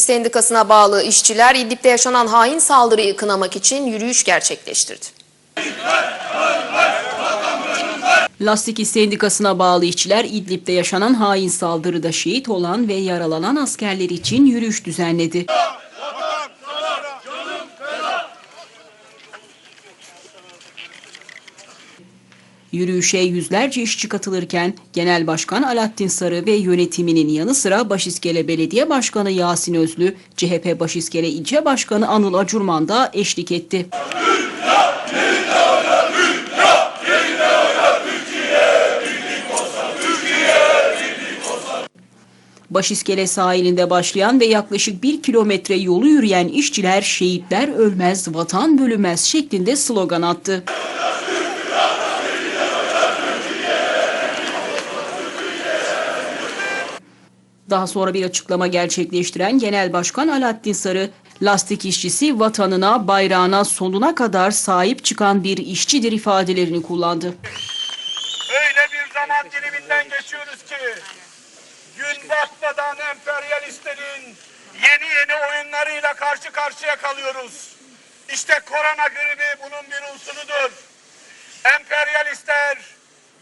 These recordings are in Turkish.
Sendikasına bağlı işçiler İdlib'de yaşanan hain saldırıyı kınamak için yürüyüş gerçekleştirdi. Lastik İş Sendikası'na bağlı işçiler İdlib'de yaşanan hain saldırıda şehit olan ve yaralanan askerler için yürüyüş düzenledi. Yürüyüşe yüzlerce işçi katılırken Genel Başkan Alaaddin Sarı ve yönetiminin yanı sıra Başiskele Belediye Başkanı Yasin Özlü, CHP Başiskele İlçe Başkanı Anıl Acurman da eşlik etti. Başiskele sahilinde başlayan ve yaklaşık bir kilometre yolu yürüyen işçiler şehitler ölmez, vatan bölünmez şeklinde slogan attı. Daha sonra bir açıklama gerçekleştiren Genel Başkan Alaaddin Sarı, lastik işçisi vatanına, bayrağına sonuna kadar sahip çıkan bir işçidir ifadelerini kullandı. Öyle bir zaman diliminden geçiyoruz ki gün batmadan emperyalistlerin yeni yeni oyunlarıyla karşı karşıya kalıyoruz. İşte korona gribi bunun bir unsurudur. Emperyalistler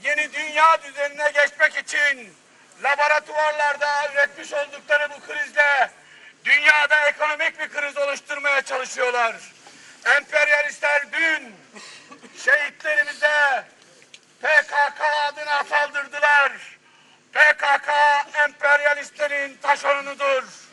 yeni dünya düzenine geçmek için laboratuvarlarda üretmiş oldukları bu krizle dünyada ekonomik bir kriz oluşturmaya çalışıyorlar. Emperyalistler dün şehitlerimize PKK adına saldırdılar. PKK emperyalistlerin taşeronudur.